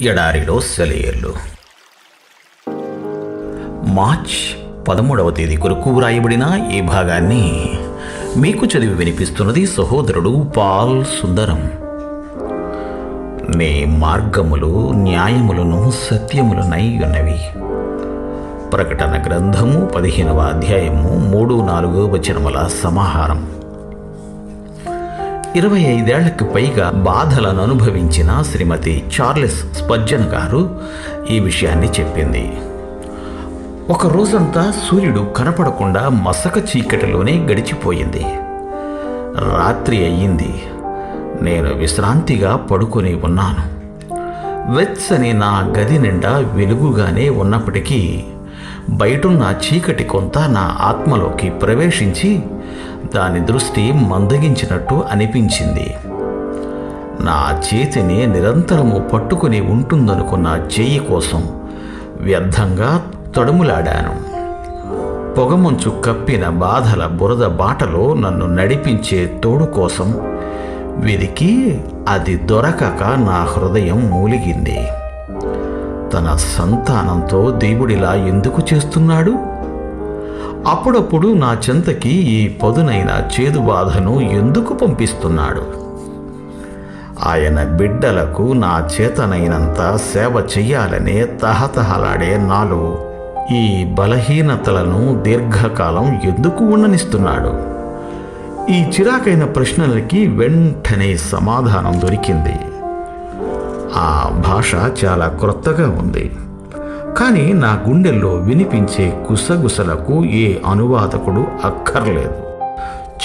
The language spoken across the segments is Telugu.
ఎడారిలో సెలయేర్లు. మార్చ్ పదమూడవ తేదీ కొరకు వ్రాయబడిన ఈ భాగాన్ని మీకు చదివి వినిపిస్తున్నది సహోదరుడు పాల్ సుందరం. నీ మార్గములు న్యాయములను సత్యములనై ఉన్నవి. ప్రకటన గ్రంథము పదిహేనవ అధ్యాయము మూడు నాలుగు వచనముల సమాహారం. ఇరవై ఐదేళ్ళకు పైగా బాధలను అనుభవించిన శ్రీమతి చార్లెస్ స్పర్జన్ గారు ఈ విషయాన్ని చెప్పింది. ఒక రోజంతా సూర్యుడు కనపడకుండా మసక చీకటిలోనే గడిచిపోయింది. రాత్రి అయ్యింది. నేను విశ్రాంతిగా పడుకొని ఉన్నాను. వెచ్చని నా గది నిండా వెలుగుగానే ఉన్నప్పటికీ బయటున్న చీకటి కొంత నా ఆత్మలోకి ప్రవేశించి దాని దృష్టి మందగించినట్టు అనిపించింది. నా చేతిని నిరంతరము పట్టుకుని ఉంటుందనుకున్న చెయ్యి కోసం వ్యర్థంగా తడుములాడాను. పొగమంచు కప్పిన బాధల బురద బాటలో నన్ను నడిపించే తోడు కోసం వెదికి అది దొరకక నా హృదయం మూలిగింది. తన సంతానంతో దేవుడిలా ఎందుకు చేస్తున్నాడు? అప్పుడప్పుడు నా చెంతకి ఈ పదునైన చేదు బాధను ఎందుకు పంపిస్తున్నాడు? ఆయన బిడ్డలకు నా చేతనైనంత సేవ చెయ్యాలనే తహతహలాడే నాలో ఈ బలహీనతలను దీర్ఘకాలం ఎందుకు ఉండనిస్తున్నాడు? ఈ చిరాకైన ప్రశ్నలకి వెంటనే సమాధానం దొరికింది. ఆ భాష చాలా క్రొత్తగా ఉంది. కానీ నా గుండెల్లో వినిపించే గుసగుసలకు ఏ అనువాదకుడు అక్కర్లేదు.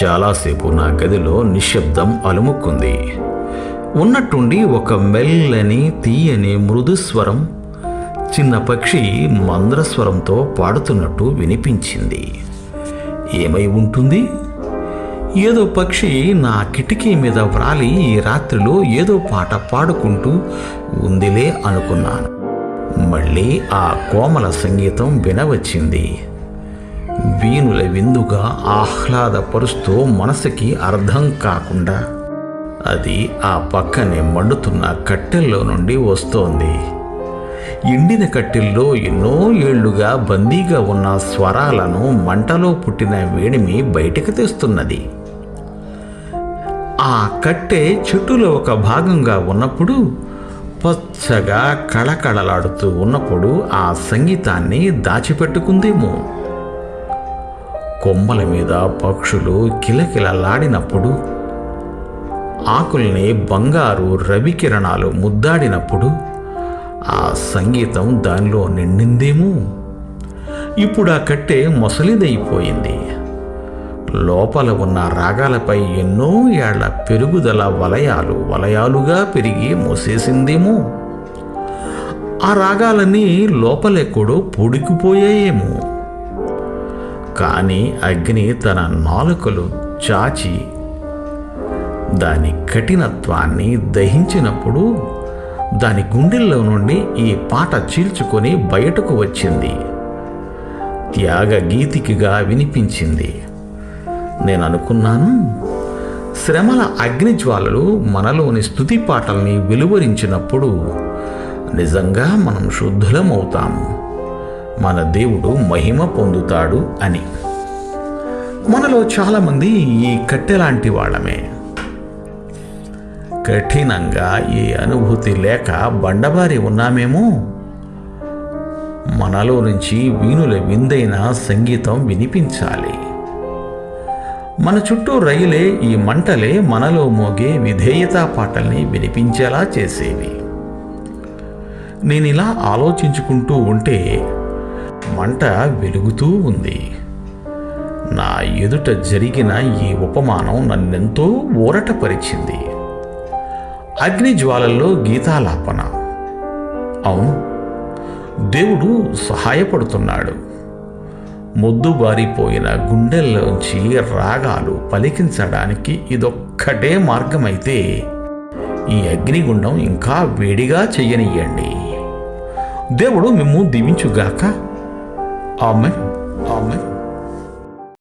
చాలాసేపు నా గదిలో నిశ్శబ్దం అలుముక్కుంది ఉన్నట్టుండి ఒక మెల్లని తీయని మృదుస్వరం చిన్న పక్షి మంద్రస్వరంతో పాడుతున్నట్టు వినిపించింది. ఏమై ఉంటుంది? ఏదో పక్షి నా కిటికీ మీద వ్రాలి ఈ రాత్రిలో ఏదో పాట పాడుకుంటూ ఉందిలే అనుకున్నాను. మళ్ళీ ఆ కోమల సంగీతం వినవచ్చింది. వీణుల విందుగా ఆహ్లాదపరుస్తూ మనసుకి అర్థం కాకుండా అది ఆ పక్కనే మండుతున్న కట్టెల్లో నుండి వస్తోంది. ఎండిన కట్టెల్లో ఎన్నో ఏళ్ళుగా బందీగా ఉన్న స్వరాలను మంటలో పుట్టిన వేడిమి బయటకు తెస్తున్నది. ఆ కట్టె చెట్టులో ఒక భాగంగా ఉన్నప్పుడు పచ్చగా కళకళలాడుతూ ఉన్నప్పుడు ఆ సంగీతాన్ని దాచిపెట్టుకుందేమో. కొమ్మల మీద పక్షులు కిలకిలలాడినప్పుడు ఆకుల్ని బంగారు రవికిరణాలు ముద్దాడినప్పుడు ఆ సంగీతం దానిలో నిండిందేమో. ఇప్పుడు ఆ కట్టె మొసలిదైపోయింది. లోపల ఉన్న రాగాలపై ఎన్నో ఏళ్ళ పెరుగుదల వలయాలు వలయాలుగా పెరిగి మూసేసిందేమో. ఆ రాగాలన్నీ లోపలెక్కడో పొడికిపోయాయేమో. కానీ అగ్ని తన నాలుకలు చాచి దాని కఠినత్వాన్ని దహించినప్పుడు దాని గుండెల్లో నుండి ఈ పాట చీల్చుకొని బయటకు వచ్చింది. త్యాగ గీతికిగా వినిపించింది. నేను అనుకున్నాను శ్రమల అగ్నిజ్వాలలు మనలోని స్థుతి పాటల్ని వెలువరించినప్పుడు నిజంగా మనం శుద్ధులమవుతాము మన దేవుడు మహిమ పొందుతాడు అని. మనలో చాలామంది ఈ కట్టెలాంటి వాళ్ళమే. కఠినంగా ఈ అనుభూతి లేక బండబారి ఉన్నామేమో? మనలో నుంచి వీణుల విందైన సంగీతం వినిపించాలి. మన చుట్టూ రైలే ఈ మంటలే మనలో మోగే విధేయతా పాటల్ని వినిపించేలా చేసేవి. నేను ఇలా ఆలోచించుకుంటూ ఉంటే మంట వెలుగుతూ ఉంది. నా ఎదుట జరిగిన ఈ ఉపమానం నన్నెంతో ఊరటపరిచింది. అగ్ని జ్వాలల్లో గీతాలాపన. అవును దేవుడు సహాయపడుతున్నాడు. మొద్దుబారిపోయిన గుండెల్లోంచి రాగాలు పలికించడానికి ఇదొక్కటే మార్గమైతే ఈ అగ్నిగుండం ఇంకా వేడిగా చెయ్యనియ్యండి దేవుడు మిమ్ము దీవించుగాక. ఆమె ఆమె